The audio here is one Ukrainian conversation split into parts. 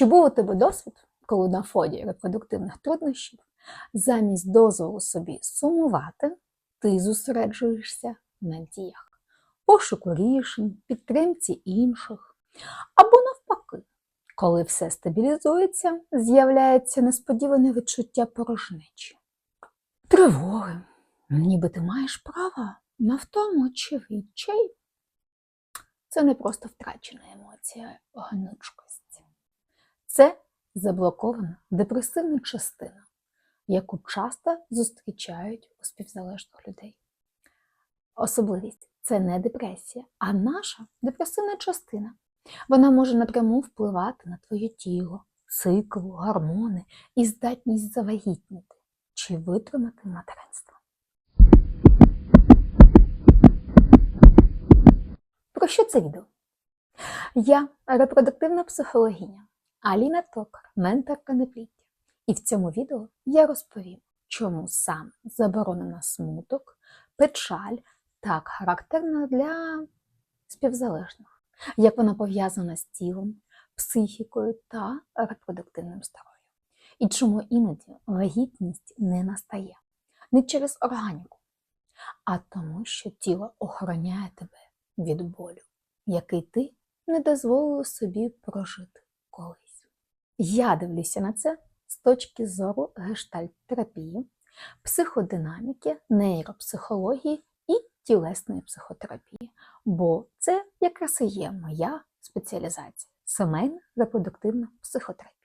Чи був у тебе досвід, коли на фоні репродуктивних труднощів замість дозволу собі сумувати, ти зосереджуєшся на діях, пошуку рішень, підтримці інших, або навпаки, коли все стабілізується, з'являється несподіване відчуття порожнечі, тривоги, ніби ти маєш право на втому чи відчай. Це не просто втрачена емоція гнучкості. Це заблокована депресивна частина, яку часто зустрічають у співзалежних людей. Особливість це не депресія, а наша депресивна частина. Вона може напряму впливати на твоє тіло, цикл, гормони і здатність завагітніти чи витримати материнство. Про що це відео? Я репродуктивна психологиня Аліна Токар, менторка непліття. І в цьому відео я розповім, чому саме заборонена смуток, печаль так характерна для співзалежних, як вона пов'язана з тілом, психікою та репродуктивним здоров'ям. І чому іноді вагітність не настає не через органіку, а тому, що тіло охороняє тебе від болю, який ти не дозволила собі прожити колись. Я дивлюся на це з точки зору гештальт-терапії, психодинаміки, нейропсихології і тілесної психотерапії, бо це якраз і є моя спеціалізація сімейна репродуктивна психотерапія.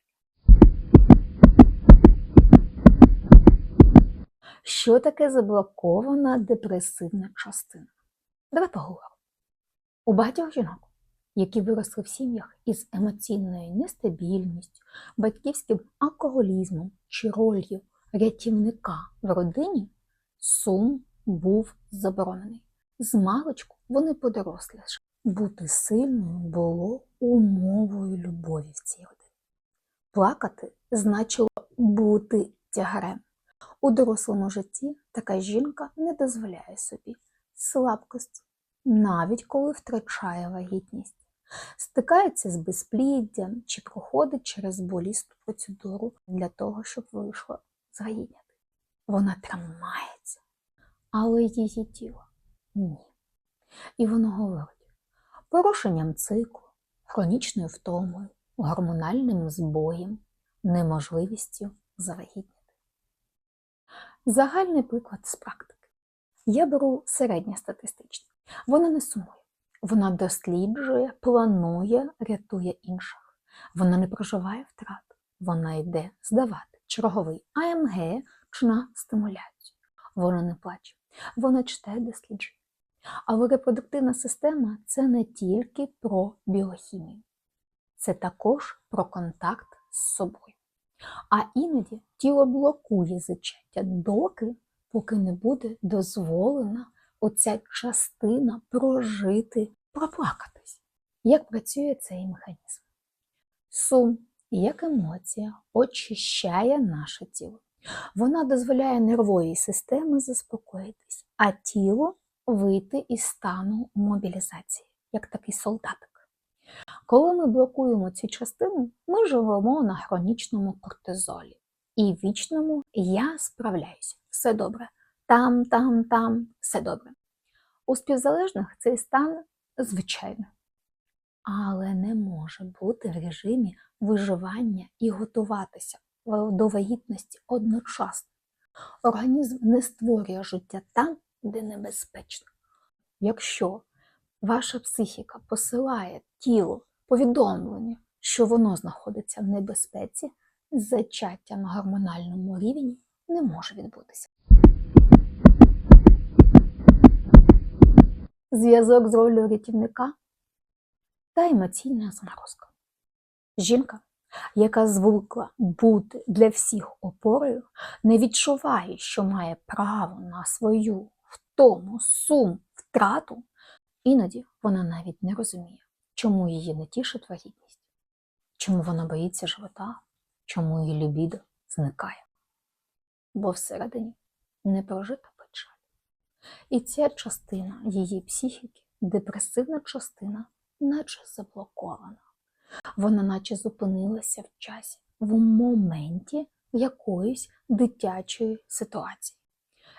Що таке заблокована депресивна частина? Давай поговоримо. У багатьох жінок, які виросли в сім'ях із емоційною нестабільністю, батьківським алкоголізмом чи ролью рятівника в родині, сум був заборонений. З маличку вони подорослішали. Бути сильною було умовою любові в цій родині. Плакати значило бути тягарем. У дорослому житті така жінка не дозволяє собі слабкості, навіть коли втрачає вагітність, стикається з безпліддям чи проходить через болісту процедуру для того, щоб вийшло звагітняти. Вона тримається, але її тіло ні. І воно говорить порушенням циклу, хронічною втомою, гормональним збоєм, неможливістю завагітніти. Загальний приклад з практики. Я беру середньостатистичне. Вона не сумує. Вона досліджує, планує, рятує інших. Вона не проживає втрат. Вона йде здавати черговий АМГ чи на стимуляцію. Вона не плаче. Вона читає дослідження. Але репродуктивна система це не тільки про біохімію, це також про контакт з собою. А іноді тіло блокує зачаття, доки, поки не буде дозволена оця частина прожити, проплакатись. Як працює цей механізм? Сум, як емоція, очищає наше тіло. Вона дозволяє нервовій системі заспокоїтись, а тіло вийти із стану мобілізації, як такий солдатик. Коли ми блокуємо цю частину, ми живемо на хронічному кортизолі і вічному я справляюся, все добре. Там, там, там, все добре. У співзалежних цей стан звичайно, але не може бути в режимі виживання і готуватися до вагітності одночасно. Організм не створює життя там, де небезпечно. Якщо ваша психіка посилає тілу повідомлення, що воно знаходиться в небезпеці, зачаття на гормональному рівні не може відбутися. Зв'язок з ролью рятівника та емоційна заморозка. Жінка, яка звикла бути для всіх опорою, не відчуває, що має право на свою втому, сум, втрату, іноді вона навіть не розуміє, чому її не тішить вагітність, чому вона боїться живота, чому її лібідо зникає. Бо всередині не прожита. І ця частина її психіки, депресивна частина, наче заблокована. Вона наче зупинилася в часі, в моменті якоїсь дитячої ситуації.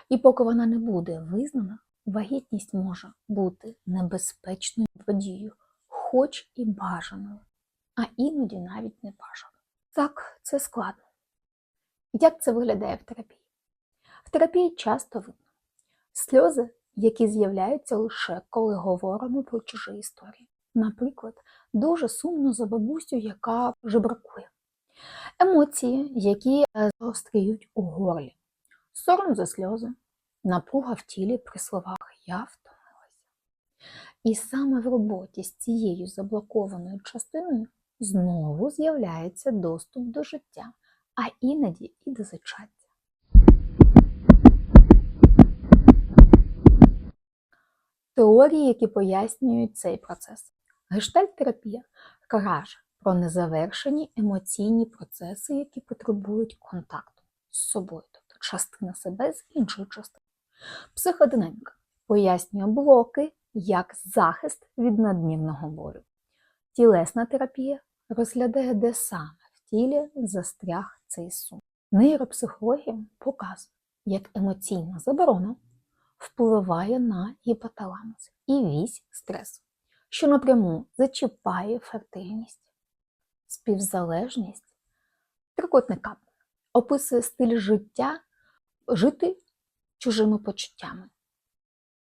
І поки вона не буде визнана, вагітність може бути небезпечною подією, хоч і бажаною, а іноді навіть не бажаною. Так, це складно. Як це виглядає в терапії? В терапії часто видно сльози, які з'являються лише коли говоримо про чужі історії. Наприклад, дуже сумно за бабусю, яка жебракує. Емоції, які е, загострюють у горлі, сором за сльози, напруга в тілі при словах Я втомилася. І саме в роботі з цією заблокованою частиною знову з'являється доступ до життя, а іноді і до зачаття. Теорії, які пояснюють цей процес. Гештальт-терапія каже про незавершені емоційні процеси, які потребують контакту з собою, тобто частина себе з іншою частиною. Психодинаміка пояснює блоки як захист від надмірного болю. Тілесна терапія розглядає, де саме в тілі застряг цей сум. Нейропсихологія показує, як емоційна заборона впливає на гіпоталамус і вісь стресу, що напряму зачіпає фертильність, співзалежність, трикутника, описує стиль життя, жити чужими почуттями,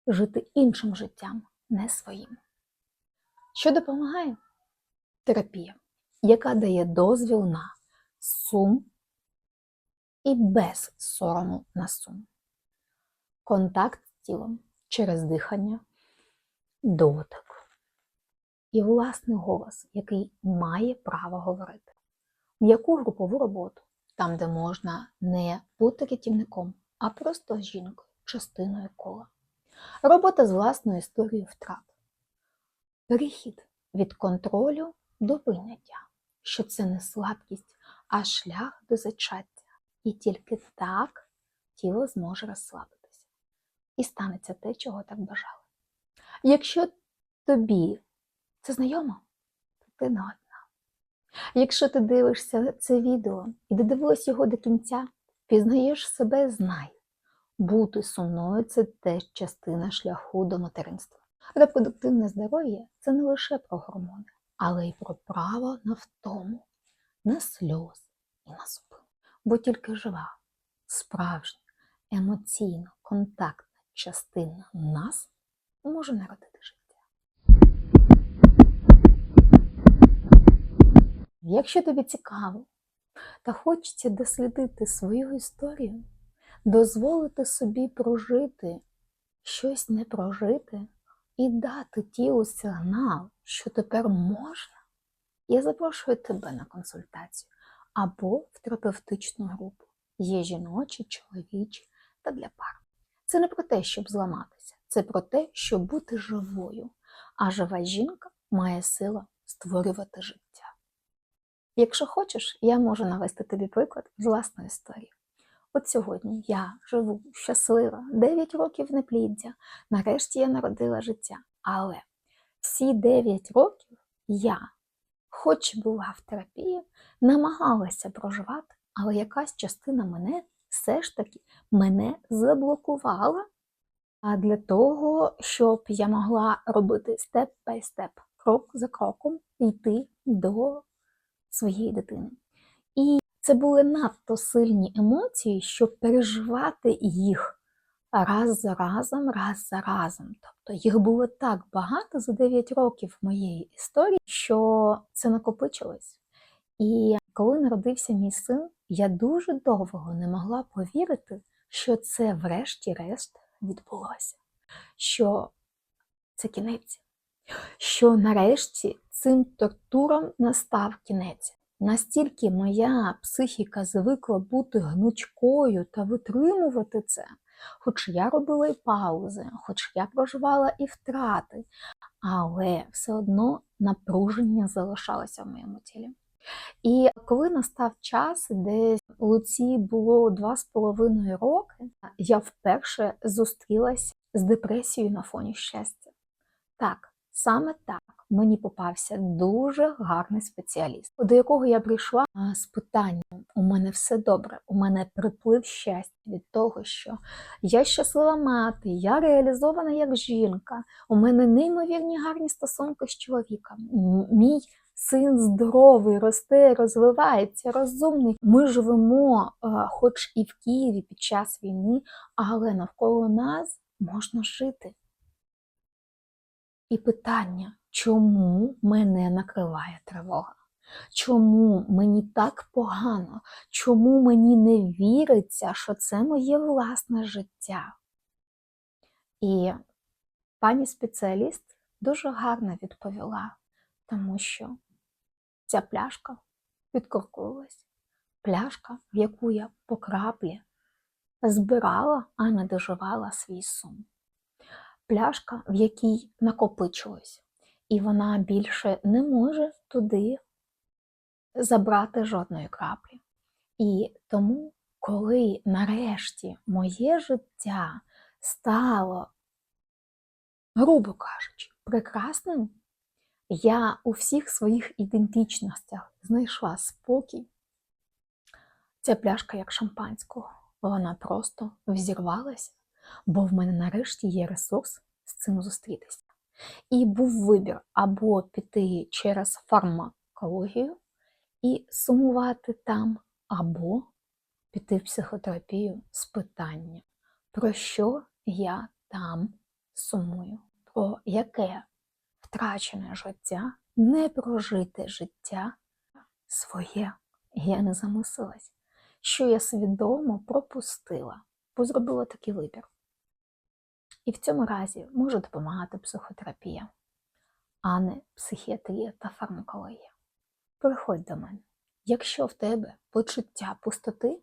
жити іншим життям, не своїм. Що допомагає? Терапія, яка дає дозвіл на сум і без сорому на сум. Контакт з тілом через дихання, дотик і власний голос, який має право говорити. М'яку групову роботу, там, де можна не бути рятівником, а просто жінкою, частиною кола. Робота з власною історією втрат. Перехід від контролю до прийняття, що це не слабкість, а шлях до зачаття. І тільки так тіло зможе розслабитися. І станеться те, чого так бажали. Якщо тобі це знайомо, то ти не одна. Якщо ти дивишся це відео і додивилась його до кінця, пізнаєш себе, знай. Бути сумною це теж частина шляху до материнства. Репродуктивне здоров'я це не лише про гормони, але й про право на втому, на сльоз і на зупин. Бо тільки жива, справжня, емоційно контактна частина нас може народити життя. Якщо тобі цікаво та хочеться дослідити свою історію, дозволити собі прожити щось не прожити і дати тілу сигнал, що тепер можна, я запрошую тебе на консультацію або в терапевтичну групу. Є жіночі, чоловічі та для пар. Це не про те, щоб зламатися, це про те, щоб бути живою. А жива жінка має силу створювати життя. Якщо хочеш, я можу навести тобі приклад з власної історії. От сьогодні я живу щаслива, 9 років непліддя, нарешті я народила життя. Але всі 9 років я, хоч була в терапії, намагалася проживати, але якась частина мене все ж таки мене заблокувала а для того, щоб я могла робити степ бай степ, крок за кроком йти до своєї дитини. І це були надто сильні емоції, щоб переживати їх раз за разом, раз за разом. Тобто їх було так багато за 9 років моєї історії, що це накопичилось. І коли народився мій син, я дуже довго не могла повірити, що це, врешті-решт, відбулося. Що це кінець. Що нарешті цим тортурам настав кінець. Настільки моя психіка звикла бути гнучкою та витримувати це, хоч я робила і паузи, хоч я проживала і втрати, але все одно напруження залишалося в моєму тілі. І коли настав час, де Луці було два з половиною роки, я вперше зустрілася з депресією на фоні щастя. Так, саме так. мені попався дуже гарний спеціаліст, до якого я прийшла з питанням: у мене все добре, у мене приплив щастя від того, що я щаслива мати, я реалізована як жінка, у мене неймовірні гарні стосунки з чоловіком. Мій син здоровий, росте, розвивається, розумний. Ми живемо, е, хоч і в Києві під час війни, але навколо нас можна жити. І питання, чому мене накриває тривога? Чому мені так погано? Чому мені не віриться, що це моє власне життя? І пані спеціаліст дуже гарно відповіла, тому що ця пляшка відкуркувалась. Пляшка, в яку я по краплі збирала, а не доживала свій сум. Пляшка, в якій накопичилось, і вона більше не може туди забрати жодної краплі. І тому, коли нарешті моє життя стало, грубо кажучи, прекрасним, я у всіх своїх ідентичностях знайшла спокій. Ця пляшка як шампанського, вона просто взірвалася, бо в мене нарешті є ресурс з цим зустрітися. І був вибір або піти через фармакологію і сумувати там, або піти в психотерапію з питання, про що я там сумую, про яке втрачене життя, не прожите життя своє. Я не замислилась, що я свідомо пропустила, бо зробила такий вибір. І в цьому разі може допомагати психотерапія, а не психіатрія та фармакологія. Приходь до мене, якщо в тебе почуття пустоти,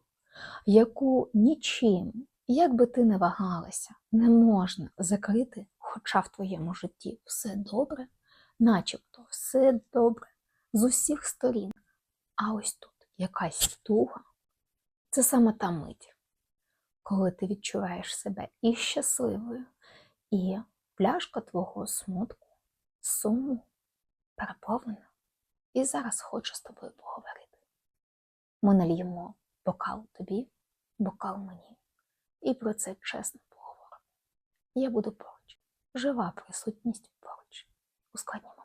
яку нічим, як би ти не вагалася, не можна закрити, хоча в твоєму житті все добре, начебто все добре з усіх сторін. А ось тут якась туга. Це саме та мить, коли ти відчуваєш себе і щасливою, і пляшка твого смутку, суму переповнена. І зараз хочу з тобою поговорити. Ми нальємо бокал тобі, бокал мені. І про це чесно поговоримо. Я буду поруч, жива присутність поруч у складні моменти.